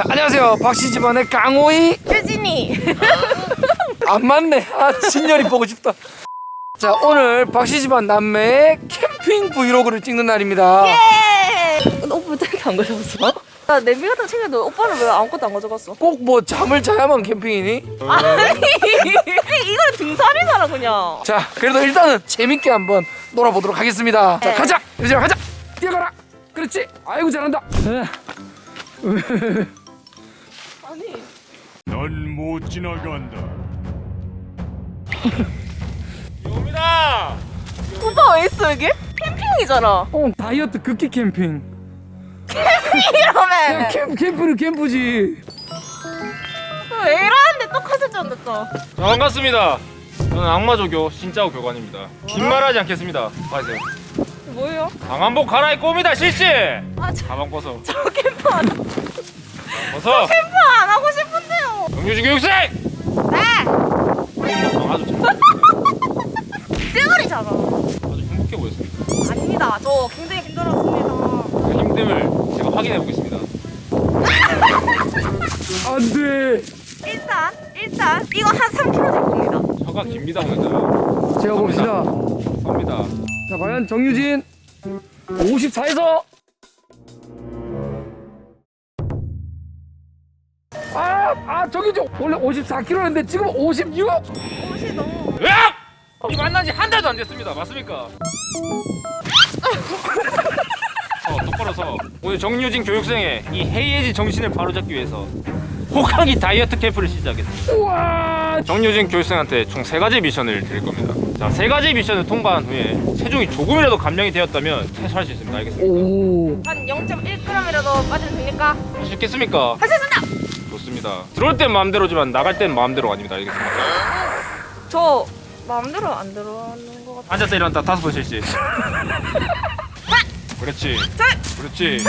자 안녕하세요 박씨 집안의 강호이 유진이. 안 맞네 아 진열이 보고 싶다 자 오늘 박씨 집안 남매의 캠핑 브이로그를 찍는 날입니다 예. 오빠 텐트 안 가져갔어? 나 냄비 같은 거 챙겼는데 오빠는 왜 아무것도 안 가져갔어? 꼭 뭐 잠을 자야만 캠핑이니? 아니 이거는 등산이잖아 그냥. 자 그래도 일단은 재밌게 한번 놀아보도록 하겠습니다 자 네. 가자 유진아 가자 뛰어가라 그렇지 아이고 잘한다 넌 못 지나간다. 옵니다. 오빠 왜 있어 여기? 캠핑이잖아. 어 다이어트 극기 캠핑 이러면 캠, 캠프는 캠프지 왜 이러는데 또 컨셉 짠다 자, 반갑습니다. 저는 악마조교 신짜오 교관입니다. 긴 말하지 않겠습니다. 또. 뭐예요? 방한복 갈아입고 옵니다 실시. 아저 가방 벗어. 저 캠프 안 벗어. 싶은데요. 정규직 교육생. 네. 아주 잘- 뜨거리잖아. 아주 행복해 보였습니다. 아닙니다. 저 굉장히 힘들었습니다. 그 힘듦을 제가 확인해 보겠습니다. 안돼 일단 일단 이거 한 3kg 될 겁니다. 혀가 깁니다 오늘. 제가 봅시다 섭니다. 자 과연 정유진 54에서 아, 아 정유진 원래 54kg였는데 지금 56 옷이 너무 으악! 이 만난 지 한 달도 안 됐습니다. 맞습니까? 어, 똑바로 서. 오늘 정유진 교육생의 이 해이해진 정신을 바로잡기 위해서 호강이 다이어트 캠프를 시작했습니다. 우와 정유진 교육생한테 총 세 가지 미션을 드릴 겁니다. 자, 세 가지 미션을 통과한 후에 체중이 조금이라도 감량이 되었다면 퇴소할 수 있습니다. 알겠습니까? 오 한 0.1g 이라도 빠져도 됩니까? 할 수 있겠습니까? 할 수 있습니다. 좋습니다. 들어올 땐 마음대로지만 나갈 땐 마음대로 아닙니다. 알겠습니까? 저 마음대로 안 들어오는 것 같아. 앉았다 일어났다 다섯 번 실시. 그렇지. 그렇지.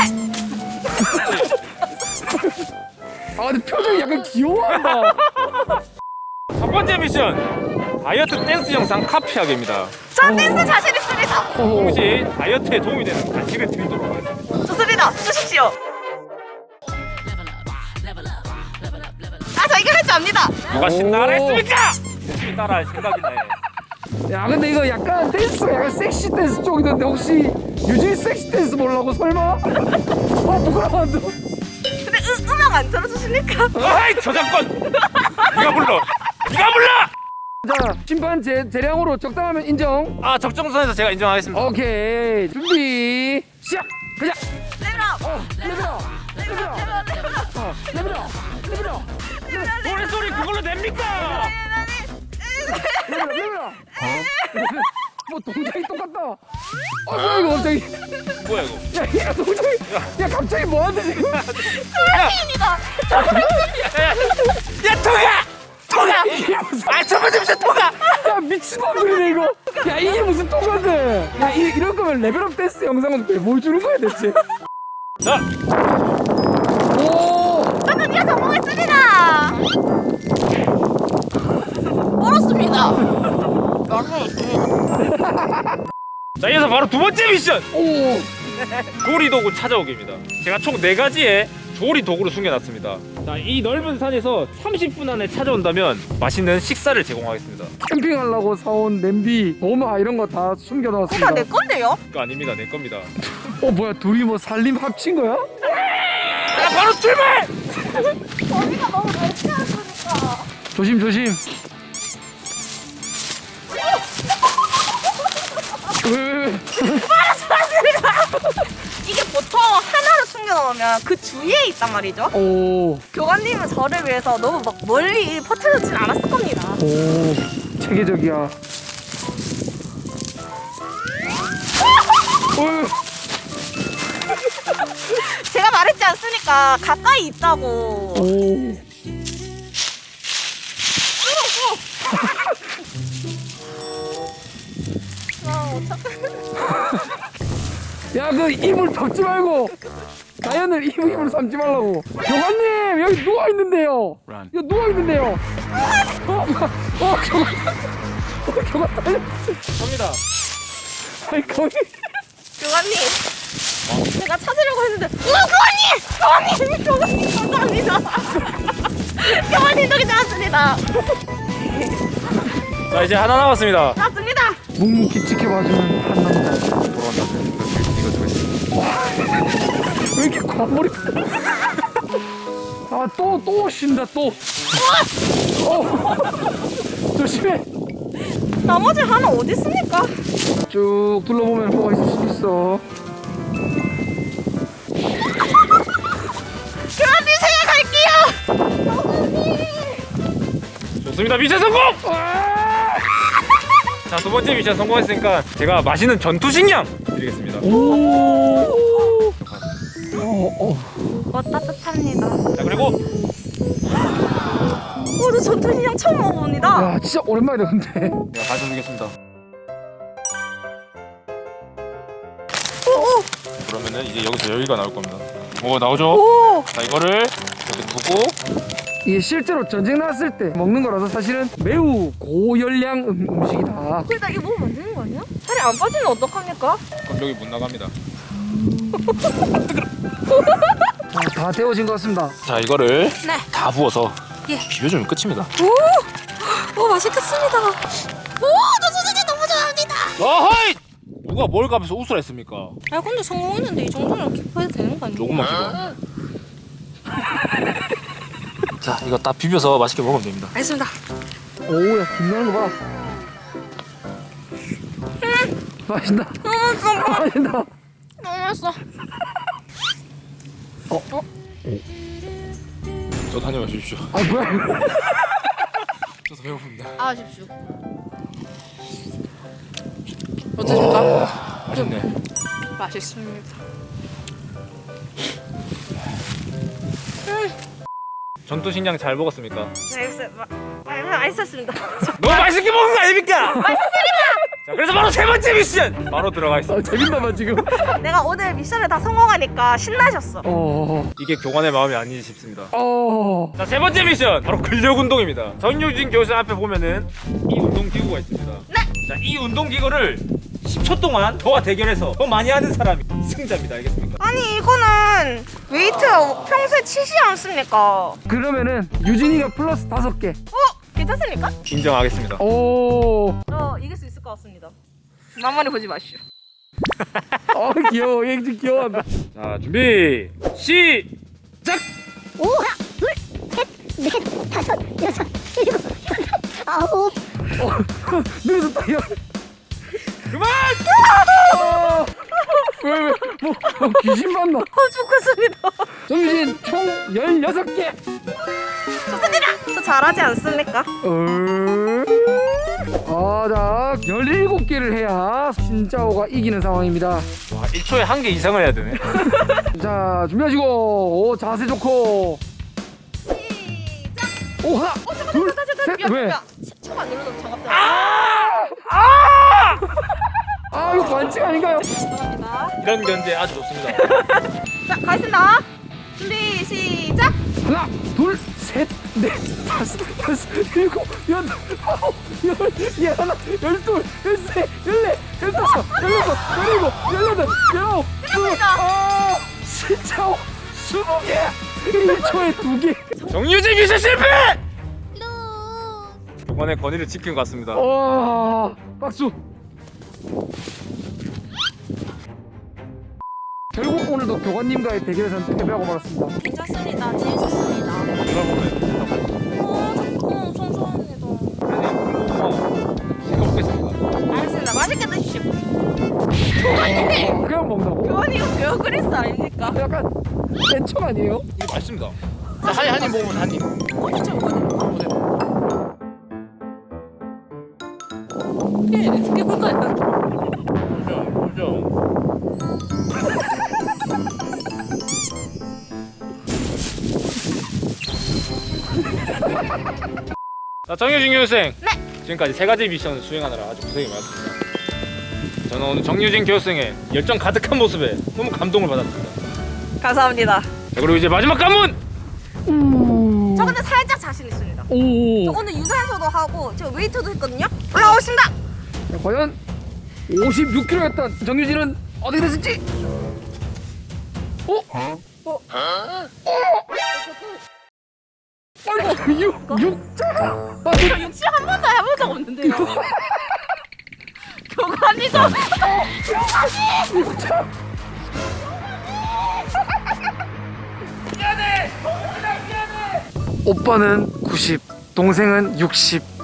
아 근데 표정이 약간 귀여워한다 첫 번째 미션 다이어트 댄스 영상 카피하기입니다. 저 댄스 자신 있습니다. 오. 혹시 다이어트에 도움이 되는 간식을 드리도록 하겠습니다. 좋습니다. 주십시오. 아, 저 이거 할 줄 압니다. 누가 신나라 했습니까? 열심히 따라할 생각이네. 야 근데 이거 약간 댄스가 약간 섹시 댄스 쪽이던데 혹시 유진 섹시 댄스 보려고 설마? 아 부끄러워한다 근데 으, 음악 안 틀어주십니까? 아이 저작권. 네가 불러. 네가 불러. 자 심판 재, 재량으로 적당하면 인정 아 적정선에서 제가 인정하겠습니다. 오케이 준비 시작 가자 레벨업! 레벨업 레벨업 레벨업! 어, 레벨업 레벨업 노래 소리 그걸로 됩니까? 레벨업 레벨업 뭐 동작이 똑같다 아 뭐야 이거 갑자기 뭐야 이거? 야 이거 동작이 야 갑자기 뭐하는데 지금 입니다. 야! 이게 무슨 아첫 번째 미션 토가! 야 미친놈들이네 이거 야 이게 무슨 똑같네 야 이, 이럴 거면 레벨업 댄스 영상은 왜 보여주는 거야 대체 자 오 저는 드디어 성공했습니다. 멀었습니다. 자, 이어서 바로 두 번째 미션 오. 조리 도구 찾아오기입니다. 제가 총 네 가지의 조리 도구를 숨겨놨습니다. 자, 이 넓은 산에서 30분 안에 찾아온다면 맛있는 식사를 제공하겠습니다. 캠핑하려고 사온 냄비, 도마 이런 거 다 숨겨놨습니다. 다내 건데요? 그거 아닙니다, 내 겁니다. 어 뭐야 둘이 뭐 살림 합친 거야? 자, 바로 출발! 거기가 너무 넓지않으니까 조심 조심. 왜, 왜, 왜? 이게 보통 하나로 숨겨놓으면 그 주위에 있단 말이죠. 오, 교관님은 저를 위해서 너무 막 멀리 퍼트려진 않았을 겁니다. 오, 체계적이야. 오, 말했지 않습니까? 가까이 있다고. 오. 아, 어떡해. 야, 그 이불 덮지 말고 자연을 이불 이불 삼지 말라고. 교관님 여기 누워 있는데요. 여기 누워 있는데요. 어, 어, 교관, 어, 교관 달려. 갑니다. 아니 거기. 교관님. 제가 찾으려고 했는데, 어, 교관님! 교관님! 교관님, 감사합니다. 힘들게 나왔습니다. 자 이제 하나 남았습니다. 나왔습니다. 묵묵히 지켜봐주는 한 남자. 이거 두겠습니다. 왜 이렇게 과몰이? 아또 또 쉰다 또. 어. 조심해. 나머지 하나 어디 있습니까? 쭉 둘러보면 뭐가 있을 수 있어. 좋습니다. 미션 성공! 자 두 번째 미션 성공했으니까 제가 맛있는 전투식량 드리겠습니다. 오. 어, 어. 어 따뜻합니다. 자 그리고 오 저 전투식량 처음 먹어봅니다. 야 진짜 오랜만이다 근데. 제가 가져드리겠습니다. 오, 그러면은 이제 여기서 여기가 나올 겁니다. 오 나오죠? 오, 자 이거를 이렇게 두고 이게 실제로 전쟁 났을 때 먹는 거라서 사실은 매우 고열량 음, 음식이다. 그러다 이거 먹으면 안 되는 거 아니야? 살이 안 빠지면 어떡합니까? 그럼 여기 못 나갑니다. 자, 다 데워진 것 같습니다. 자 이거를 네. 다 부어서 예. 비벼주면 끝입니다. 오, 오 맛있겠습니다. 오, 저 소시지 너무 좋아합니다. 어허이! 누가 뭘 가면서 웃으라 했습니까? 아 근데 성공했는데 이 정도면 기뻐해도 되는 거 아니야? 조금만 기다려. 자 이거 딱 비벼서 맛있게 먹으면 됩니다. 알겠습니다. 오야 김나는 거 봐. 맛있다. 너무 맛있어. 맛있다. 너무 맛있어. 저도 한입 마십시오. 아 뭐야? 저도 배고픕니다. 아, 십시오. 어떠십니까? 맛있네. 맛있습니다. 전투식량 잘 먹었습니까? 네, 맛있었습니다. 너무 맛있게 먹은 거 아닙니까? 맛있습니다. 자 그래서 바로 세 번째 미션 바로 들어가겠습니다. 아 재밌나봐 지금. 내가 오늘 미션을 다 성공하니까 신나셨어. 어. 이게 교관의 마음이 아니지 싶습니다. 어. 자 세 번째 미션 바로 근력 운동입니다. 전유진 교수 앞에 보면은 이 운동 기구가 있습니다. 네. 자 이 운동 기구를 10초 동안 저와 대결해서 더 많이 하는 사람이 승자입니다. 알겠습니까? 아니 이거는 웨이트 평소에 치지 않습니까? 그러면은 유진이가 플러스 다섯 개. 어? 괜찮습니까? 인정하겠습니다. 오. 저 이길 수 있을 것 같습니다. 만만히 보지 마시오. 아 귀여워. 얘 진짜 귀여워한다. 자 준비 시작. 오, 하나, 둘, 셋, 넷, 다섯, 여섯, 일곱, 여덟, 아홉. 늘어졌다 야. 그만. 어. 뭐, 뭐 귀신 봤나? 어 죽겠습니다. 정유진 총 16개. 좋습니다. 저 잘하지 않습니까? 어. 아, 자, 17개를 해야 신짜오가 이기는 상황입니다. 와 1초에 한 개 이상을 해야 되네. 자, 준비하시고, 오, 자세 좋고. 시작. 오, 하나, 둘, 다시 다시 셋, 미안 왜? 미안. 안 눌러서 장갑다. 아, 이거 반칙 아닌가요? 죄송합니다. 이런 견제 아주 좋습니다. 자 가겠습니다. 준비 시작. 하나, 둘, 셋, 넷, 다섯, 여섯, 일곱, 여덟, 아홉, 열, 열하나, 열둘, 열세, 열네, 열다섯, 열여섯, 열일곱, 열여덟, 열아홉, 스물, 아, 신짜오, 스무 개! 1초에 두 개. 정유진 미션 실패. 교관의 권위를 지킨 것 같습니다. 와, 박수. 결국 오늘도 교관님과의 대결에서는 패배하고 말았습니다. 괜찮습니다. 재밌었습니다. 이걸 보면 된다고. 어, 저 엄청 좋아합니다. 제가 먹겠습니다. 알겠습니다. 맛있게 드십시오. 어, 그냥 먹는다고? 이거 베어 그리스 아닙니까? 약간 센척 아니에요? 맛있습니다. 한입 한입 먹으면 한 입. 어, 진짜 먹거 든요. 예, 어떻게 볼까요? 자 정유진 교수생. 네. 지금까지 세 가지 미션을 수행하느라 아주 고생이 많았습니다. 저는 오늘 정유진 교수생의 열정 가득한 모습에 너무 감동을 받았습니다. 감사합니다. 자 그리고 이제 마지막 관문. 우. 저 근데 살짝 자신 있습니다. 오. 저 오늘 유산소도 하고 제가 웨이트도 했거든요. 올라오겠습니다. 자, 과연 56kg였던 정유진은 어떻게 됐을지? 어? 어? 어? 아니 육 육자. 아, 저 육시 한 번도 해본 적 없는데요. 교관이죠. 오빠는 90, 동생은 60.